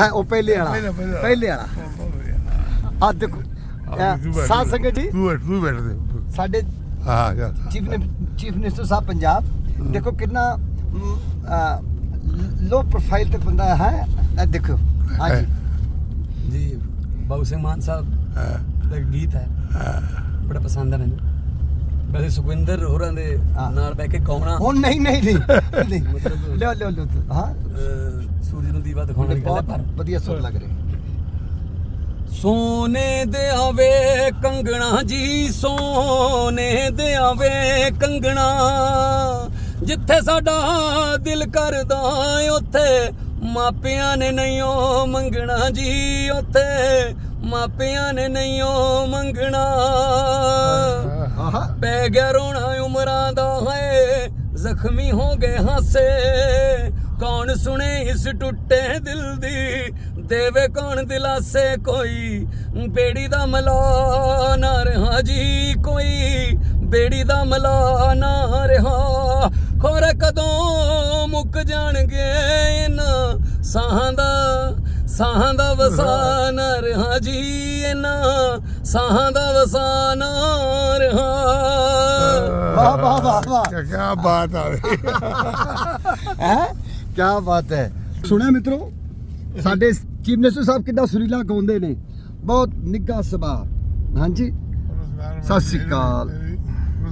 ਗਾ- ਉਹ ਪਹਿਲੇ ਵਾਲਾ। ਪਹਿਲਾ- ਵਾਲਾ। ਆ ਦੇਖੋ ਸਾਧ ਸੰਗਤ ਜੀ। ਤੂੰ ਬੈਠ ਤੂੰ ਬੈਠ ਦੇ। ਸਾਡੇ ਹਾਂ ਚੀਫ ਚੀਫ ਮਿਨਿਸਟਰ ਸਾਹਿਬ ਪੰਜਾਬ। ਦੇਖੋ ਕਿੰਨਾ ਲੋ ਪ੍ਰੋਫਾਈਲ ਤੇ ਬੰਦਾ ਹੈ ਇਹ ਦੇਖੋ। ਹਾਂਜੀ ਜੀ। ਬਾਬੂ ਸਿੰਘ ਮਾਨ ਸਾਹਿਬ ਹਾਂ, ਦਾ ਗੀਤ ਹੈ। ਬੜਾ ਪਸੰਦ ਹੈ ਮੈਨੂੰ। ਵੈਸੇ ਸੁਖਵਿੰਦਰ ਹੋਰਾਂ ਦੇ ਹਾਂ। ਨਾਲ ਬਹਿ ਕੇ ਗਾਉਣਾ ਹੁਣ ਨਹੀਂ ਨਹੀਂ ਨਹੀਂ। ਨਹੀਂ। ਮਤਲਬ- ਲਿਓ ਲਿਓ ਲਿਓ। ਹਾਂ। ਅਹ, ਸੂਰਜ ਨੂੰ ਦੀਵਾ ਦਿਖਾਉਣ ਵਾਲੀ ਗੱਲ ਹੈ ਬਹੁਤ ਪਰ ਵਧੀਆ ਸੁਰ ਲੱਗ ਰਿਹਾ। ਸੋਨੇ ਦੇ ਆਵੇ ਕੰਗਣਾ ਜੀ ਸੋਨੇ ਦੇ ਆਵੇ ਕੰਗਣਾ। ਜਿੱਥੇ ਸਾਡਾ ਦਿਲ ਕਰਦਾ ਉੱਥੇ ਮਾਪਿਆਂ ਨੇ ਨਹੀਂ ਉਹ ਮੰਗਣਾ ਜੀ ਉੱਥੇ ਮਾਪਿਆਂ ਨੇ ਨਹੀਂ ਉਹ ਮੰਗਣਾ ਪੈ ਗਿਆ ਰੋਣਾ ਉਮਰਾਂ ਦਾ ਹੈ ਜ਼ਖਮੀ ਹੋ ਗਏ ਹਾਸੇ। ਕੌਣ ਸੁਣੇ ਇਸ ਟੁੱਟੇ ਦਿਲ ਦੀ? ਦੇਵੇ ਕੌਣ ਦਿਲਾਸੇ ਕੋਈ? ਬੇੜੀ ਦਾ ਮਲਾ ਨਾ ਰਹਾ ਜੀ ਕੋਈ। ਬੇੜੀ ਦਾ ਮਲਾ ਨਾ ਰਹਾ। ਖੋਰੇ ਕਦੋਂ ਮੁੱਕ ਜਾਣਗੇ ਇਹਨਾਂ ਸਾਹਾਂ ਦਾ? ਸਾਹਾਂ ਦਾ ਵਸਾਨ ਰਹਾ ਜੀ ਇਹਨਾਂ ਸਾਹਾਂ ਦਾ ਵਸਾਨ ਰਹਾ। ਵਾਹ ਵਾਹ ਵਾਹ ਵਾਹ। ਕੀ ਕੀ ਬਾਤ ਆ। ਰਹੀ ਹੈ? ਕੀ ਬਾਤ ਹੈ ਸੁਣਿਆ ਮਿੱਤਰੋ ਸਾਡੇ ਚੀਫ ਮਿਨਿਸਟਰ ਸਾਹਿਬ ਕਿੰਨਾ ਸੁਰੀਲਾ ਗਾਉਂਦੇ ਨੇ। ਬਹੁਤ ਨਿੱਘਾ ਸੁਭਾਅ ਹਾਂਜੀ ਸਤਿ ਸ਼੍ਰੀ ਅਕਾਲ।